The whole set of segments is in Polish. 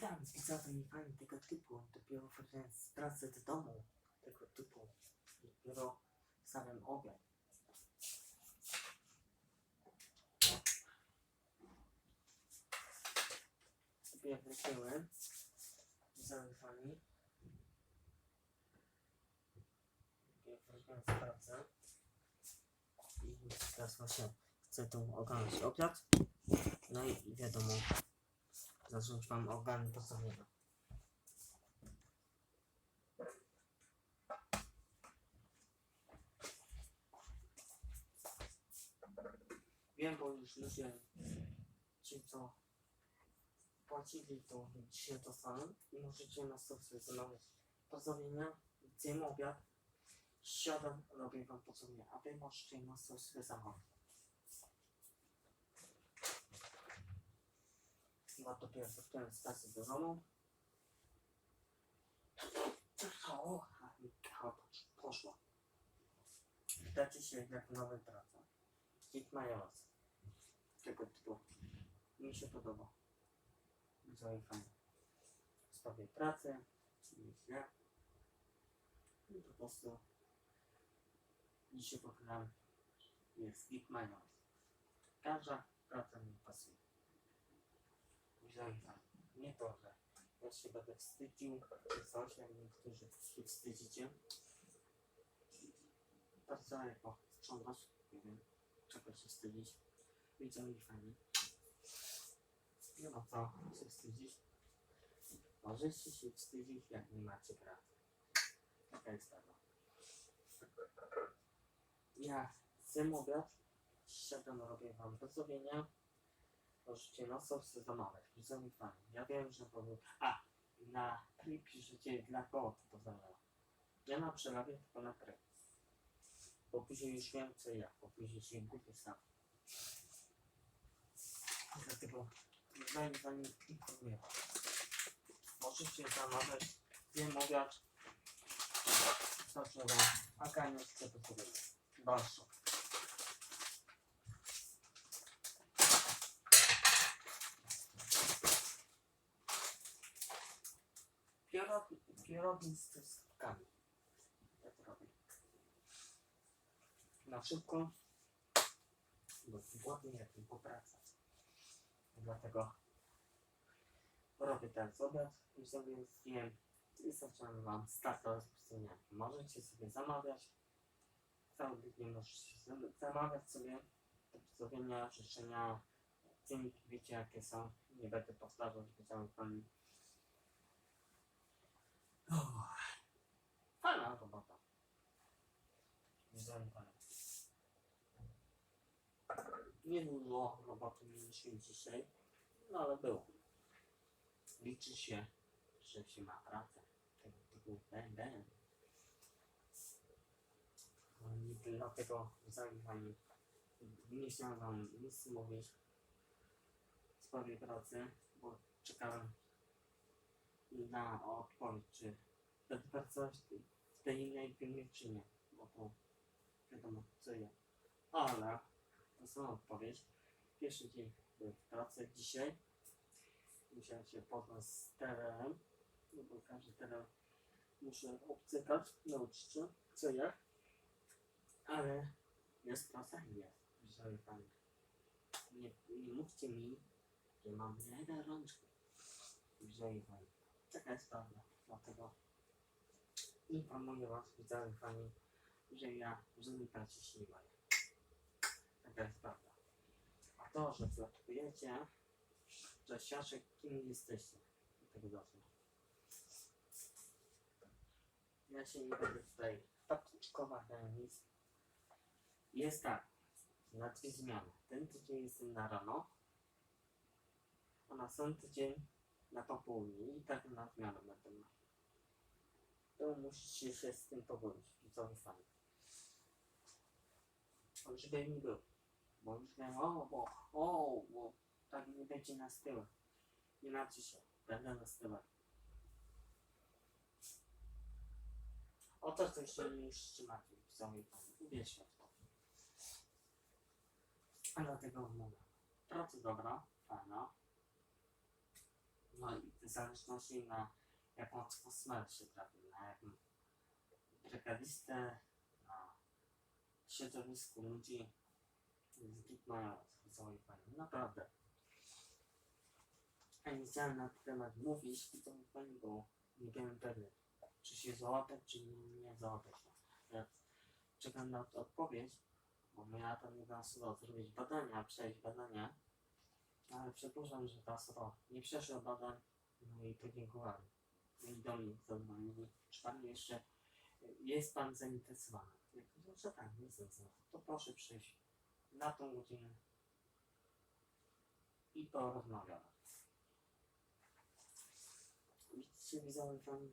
Witam widzowie i fani tego typu. Dopiero wróciłem z pracy do domu tego typu. Dopiero samym obiad. Dopiero wróciłem. Widzowie fani. Dopiero wróciłem z pracy. I teraz właśnie chcę tu ogarnąć obiad. No i wiadomo, zacząć wam organy podstawowe. Wiem, bo już ludzie, ci co płacili, to dzisiaj to samo i możecie na stosy zamawiać pozdrowienia, zjem obiad, siadam, robię wam pozdrowienia, a wy możecie na stosy zamawiać. Chyba dopiero z pracy do domu. O, a mi kawa posz- poszła. Pytacie się jak nowe praca. Hit majonez. Tego typu. Mi się podoba. Bardzo fajnie. Sprawie pracy, nie źle. I po prostu dzisiaj pokonałem jest hit majonez. Każda praca mi pasuje. Że ja się będę wstydził, czy jak niektórzy się wstydzicie. Bardzo jako sprzątać, nie wiem, czego się wstydzić. I fajnie. Nie ma co się wstydzić. Możecie się wstydzić, jak nie macie pracy. Taka jest sprawa. Ja zjem obiad, siadam, robię wam pozdrowienia. Możecie na sobie zamawiać. Widzowie fajnie. Ja wiem, że powiem. A, na pri piszecie dla kogo to pozwala. Ja na przerabię tylko na pri. Bo później już wiem co ja, bo później się gubię sam. Dlatego zanim wam informuję. Możecie zamawiać. Wiem obiad. Zaczynam. A kaniec chcę to sobie. Dalszą. Pierogi, pierogi z. Ja to robię. Na szybko. Bo głodny jak po pracy. Dlatego robię teraz obiad i sobie zjem i zaczynam wam startować z pustynniami. Możecie sobie zamawiać. Cały tydzień możecie zam- zamawiać sobie pozdrowienia, życzenia. Ceniki wiecie jakie są. Nie będę powtarzać, bo cały pan Fajna robota. Widziałem fajnie. Nie było roboty mieliśmy dzisiaj, no ale było. Liczy się, że się ma pracę. Tego typu będę. I dlatego zajmowani. Nie chciałem wam nic mówić w sprawie pracy, bo czekałem na odpowiedź, czy pracować w tej czy nie, bo to wiadomo, co ja. Ale, to są odpowiedź. Pierwszy dzień w pracy dzisiaj. Musiałem się poznać z terem, no bo każdy teren muszę obcykać, nauczyć się, co jak. Ale jest praca i jest, żeby pan. Nie, nie mówcie mi, że mam leda rączki. Jeżeli pan. Taka jest prawda. Dlatego informuję Was, widzowie fani, że ja żadnej pracy się nie boję. Taka jest prawda. A to, że plotkujecie, że świadczy kim jesteście. Do tego doszło. Ja się nie będę tutaj papuczkować na nic. Jest tak, na dwie zmiany. Ten tydzień jestem na rano, a na sam tydzień na popołudnie i tak na zmianę będę miał. To musicie się z tym pogodzić, widzowie. On żeby mi był. Bo już wiem, o, bo, o, bo tak nie będzie na tyłek. Nie martwcie się, będę na tyłek. O to, co się musicie martwić, widzowie fani. Uwierzcie w to. A dlatego mówię. Praca dobra, fajna. No i w zależności na jaką atmosferę się trafi, na jaką brygadistę, na środowisku ludzi, zbyt mają całej fajnie. Naprawdę. Ja nie chciałem na ten temat mówić, to fajnie, bo nie byłem pewny, czy się załapać, czy nie, nie załapać. No. Ja czekam na odpowiedź, bo miała tam jedna osoba zrobić badania, przejść badania, ale przypuszczam, że ta osoba nie przeszła badań, no i podziękowali. No i do mnie zadzwonili, czy pan jeszcze, jest pan zainteresowany? Ja powiedziałem, że tak, jestem zainteresowany. To proszę przyjść na tą godzinę i porozmawiamy. Widzicie, widzowie, pan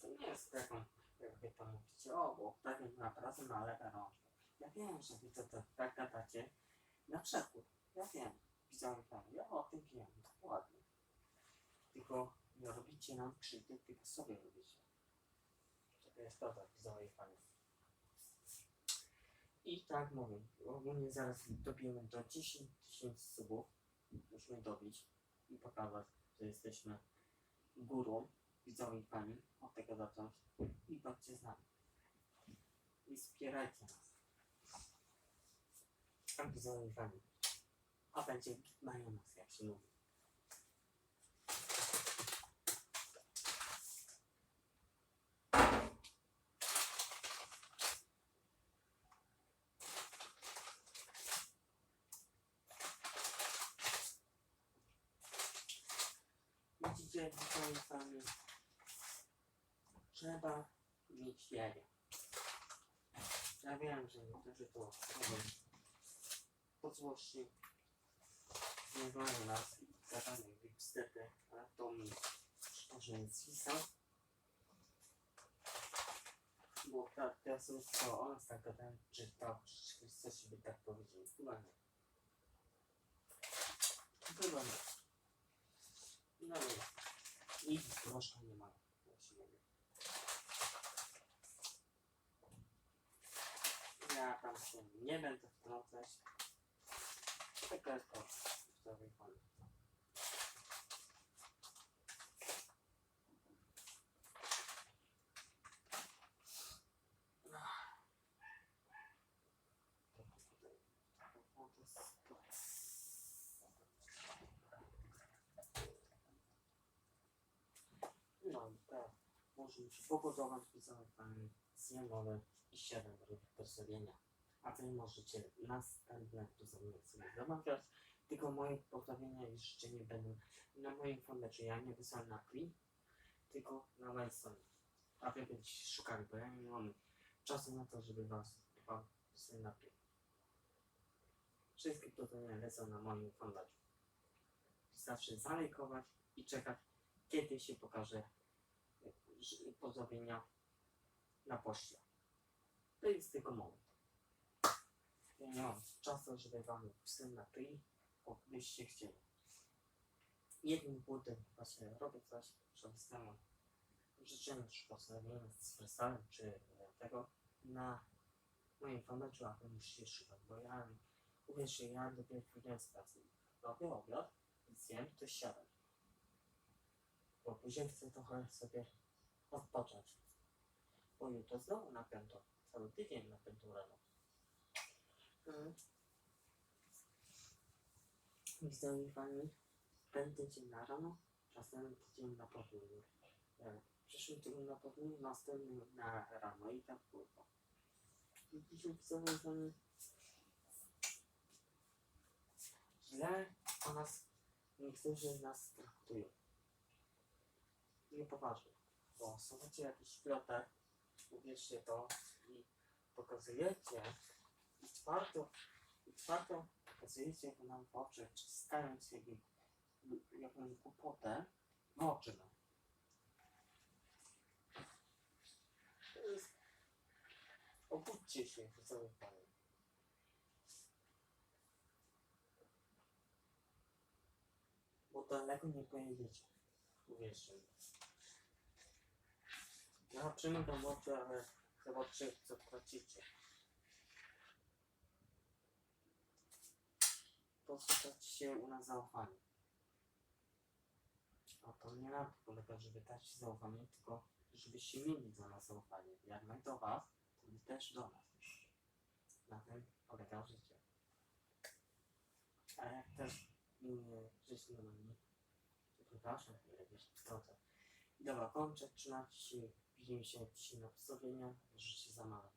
to nie jest taką, jakby pan mówicie, o, bo tak na pracę na lewe rączkę. Ja wiem, że to, to tak gadacie na przekór. Ja wiem, ja o tym wiem, dokładnie. Tylko nie robicie nam krzywdy, tylko sobie robicie. To jest prawda, widzowie, panie. I tak mówię, ogólnie zaraz dobijemy do 10 tysięcy subów. Musimy dobić i pokazać, że jesteśmy górą, widzowie pani, od tego zacząć i bądźcie z nami. I wspierajcie nas. A widzowie pani, a będzie majonez, jak się mówi. Widzicie, widzowie pani, trzeba mieć jaja. Ja wiem, że niektórzy to robią po złości. Nie znają nas i gadają bipstety, ale to mi szczerze nie spisał. Bo ta, teraz to o nas tak gadają, że to w rzeczywistości by tak powiedzieli. Chyba nie. Chyba nie. No nie. Nic grosza nie ma. Jak się mówi. Ja tam się nie będę wtrącać. Taka jest to. Zdrowy pan. No i tak, możemy się pogodować, pisać Pani z niemowy i 7 dróg postawienia. A Wy możecie następne postawienia sobie zamawiać, tylko moje postawienia jeszcze nie będą na moim fanpage'u. Ja nie wysłałem na Pri, tylko na mojej stronie. A Wy będziecie szukali, bo ja nie mam czasu na to, żeby Was wysłać na Pri. Wszystkie postawienia lecą na moim fanpage'u. Wystarczy zalajkować i czekać kiedy się pokaże ż- pozdrowienia na poczcie. To jest tylko moment. Ja nie mam czasu, żeby wam pisać na pri, bo byście chcieli. Jednym błędem właśnie robię coś, że wystawiam życzenie czy pozdrowienia z weselem czy tego na moim fanpage'u, a wy musicie szukać, bo ja uwierzcie, ja dopiero wróciłem z pracy. Robię obiad, zjem, to siadam bo później chcę trochę sobie odpocząć. Bo jutro znowu na cały tydzień na rano. Mm. Widzowie fani, ten tydzień na rano, następny tydzień na południe. E, Przyszły tydzień na południe, następny na rano i tak było. Widzicie widzowie fani, źle o nas, niektórzy nas traktują niepoważnie, bo słuchacie jakiś plotek, uwierzcie to i pokazujecie i twardo, i twardo pokazujecie nam w oczy, wciskając jakby, jakąś głupotę w oczy nam. Obudźcie się, widzowie panie. Bo daleko nie pojedziecie. Uwierzcie mi. Zobaczymy do morza, ale zobaczymy co płacicie. Posłuchać się u nas zaufanie. A to nie na to polega, żeby dać zaufanie, tylko żebyście mieli do nas zaufanie. Jak my do was, to my też do nas. Na tym polega życie. A jak też inny życie normalnie, to proszę, przepraszam, ile wiesz, to Dobra, kończę 13 piję się od obstawienia, że się za małym.